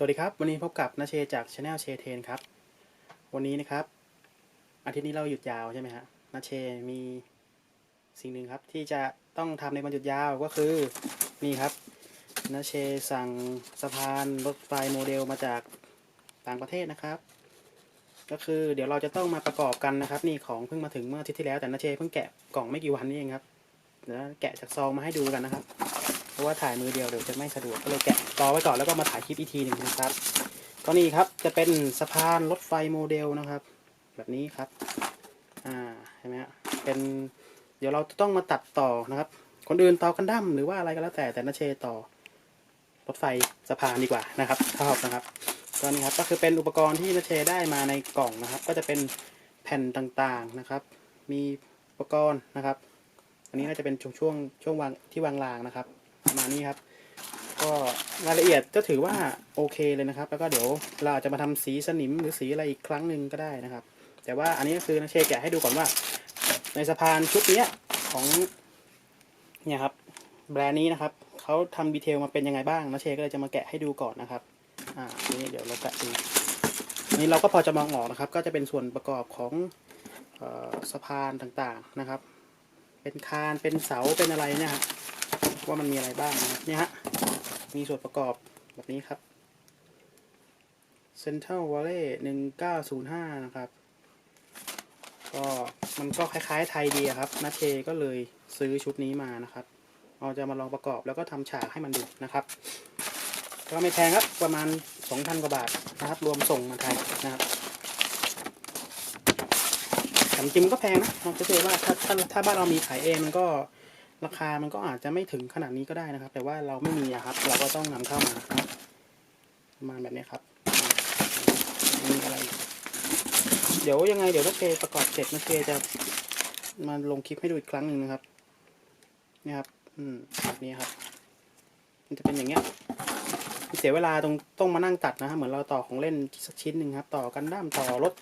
สวัสดีครับ วันนี้พบกับนาเชจากช anel เชเทนครับ วันนี้นะครับ อาทิตย์นี้เราหยุดยาวใช่ไหมฮะนาเชมีสิ่งหนึ่งครับ ที่จะต้องทำในวันหยุดยาวก็คือนี่ครับนาเชสั่งสะพานรถไฟโมเดลมาจากต่างประเทศนะครับ ก็คือเดี๋ยวเราจะต้องมาประกอบกันนะครับ นี่ของเพิ่งมาถึงเมื่ออาทิตย์ที่แล้วแต่นาเชเพิ่งแกะกล่องไม่กี่วันนี้เองครับเดี๋ยวแกะจากซองมาให้ดูกันนะครับ ราะว่าถ่ายมือเดียวเดี๋ยวจะไม่สะดวกก็เลยแกะรอไว้ก่อนแล้วก็มาถ่ายคลิปอีกทีหนึ่งนะครับก็นี่ครับจะเป็นสะพานรถไฟโมเดลนะครับ แบบนี้ครับอ่าเห็นไหมฮะเป็นเดี๋ยวเราจะต้องมาตัดต่อนะครับ คนอื่นต่อกันดั้มหรือว่าอะไรก็แล้วแต่แต่นาเชต่อรถไฟสะพานดีกว่านะครับชอบนะครับก็นี่ครับก็คือเป็นอุปกรณ์ที่นาเชได้มาในกล่องนะครับ ก็จะเป็นแผ่นต่างๆนะครับ มีอุปกรณ์นะครับ อันนี้น่าจะเป็นช่วงช่วงช่วงวางที่วางรางนะครับ ประมาณนี้ครับ ก็รายละเอียดก็ถือว่าโอเคเลยนะครับ แล้วก็เดี๋ยวเราอาจจะมาทำสีสนิมหรือสีอะไรอีกครั้งหนึ่งก็ได้นะครับ แต่ว่าอันนี้ก็คือนาเชแกะให้ดูก่อนว่า ในสะพานชุดเนี้ยของเนี่ยครับแบรนด์นี้นะครับเขาทำดีเทลมาเป็นยังไงบ้างนาเชก็เลยจะมาแกะให้ดูก่อนนะครับอ่าทีนี้เดี๋ยวเราแกะดูนี่เราก็พอจะมองออกนะครับ ก็จะเป็นส่วนประกอบของออสะพานต่างๆนะครับ เป็นคานเป็นเสาเป็นอะไรเนี่ยฮะ ว่ามันมีอะไรบ้างนะครับเนี่ยฮะ มีส่วนประกอบแบบนี้ครับ Central Valley 1905 นะครับ ก็มันก็คล้ายๆไทยดีอะครับนัทเชก็เลยซื้อชุดนี้มานะครับ เราจะมาลองประกอบแล้วก็ทำฉากให้มันดูนะครับ ก็ไม่แพงครับประมาณ 2,000 กว่าบาทนะครับ รวมส่งมาไทยนะครับแต่จริงๆมันก็แพงนะเราจะเชื่อว่าถ้าถ้าถ้าบ้านเรามีขายเองมันก็ ราคามันก็อาจจะไม่ถึงขนาดนี้ก็ได้นะครับ แต่ว่าเราไม่มีครับ เราก็ต้องนำเข้ามาครับประมาณแบบนี้ครับมีอะไร เดี๋ยวยังไงเดี๋ยวนักเทประกอบเสร็จนักเทจะมาลงคลิปให้ดูอีกครั้งหนึ่งนะครับนี่ครับ อืมแบบนี้ครับ มันจะเป็นอย่างเงี้ยเสียเวลาตรงต้องมานั่งตัดนะครับเหมือนเราต่อของเล่นสักชิ้นหนึ่งครับ ต่อกันด้ามต่อรถ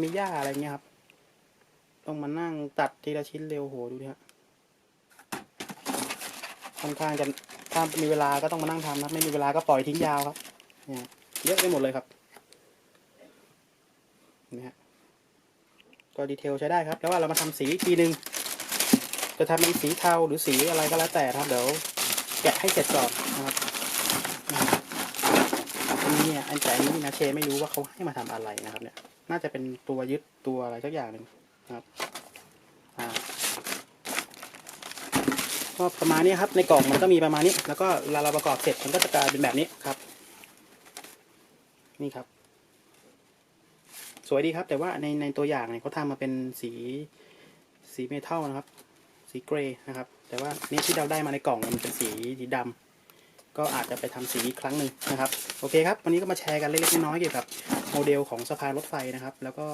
มีหญ้าอะไรเงี้ยครับ ต้องมานั่งตัดทีละชิ้นเร็วโหดูดิฮะ ค่อนข้างจะถ้ามีเวลาก็ต้องมานั่งทำนะครับ ไม่มีเวลาก็ปล่อยทิ้งยาวครับเนี่ยเยอะไปหมดเลยครับนี่ฮะก็ดีเทลใช้ได้ครับ แล้วว่าเรามาทำสีอีกทีหนึ่งจะทำเป็นสีเทาหรือสีอะไรก็แล้วแต่ครับ เดี๋ยวแกะให้เสร็จก่อนนะครับอันนี้เนี่ยอันแต่นี้นะเชไม่รู้ว่าเขาให้มาทำอะไรนะครับ เนี่ย น่าจะเป็นตัวยึดตัวอะไรสักอย่างหนึ่งนะครับอ่า ก็ประมาณนี้ครับ ในกล่องมันก็มีประมาณนี้ แล้วก็เวลาเราประกอบเสร็จมันก็จะกลายเป็นแบบนี้ครับ นี่ครับ สวยดีครับ แต่ว่าในในตัวอย่างเนี่ยเขาทำมาเป็นสีสีเมทัลนะครับ สีเกรย์นะครับ แต่ว่านี่ที่เราได้มาในกล่องมันเป็นสีสีดำก็อาจจะไปทำสีอีกครั้งหนึ่งนะครับ โอเคครับ วันนี้ก็มาแชร์กันเล็กๆน้อยๆเกี่ยวกับโมเดลของสะพานรถไฟนะครับ แล้วก็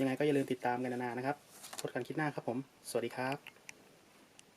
ยังไงก็อย่าลืมติดตามกันนานๆนะครับพบกันคลิปหน้าครับผม สวัสดีครับ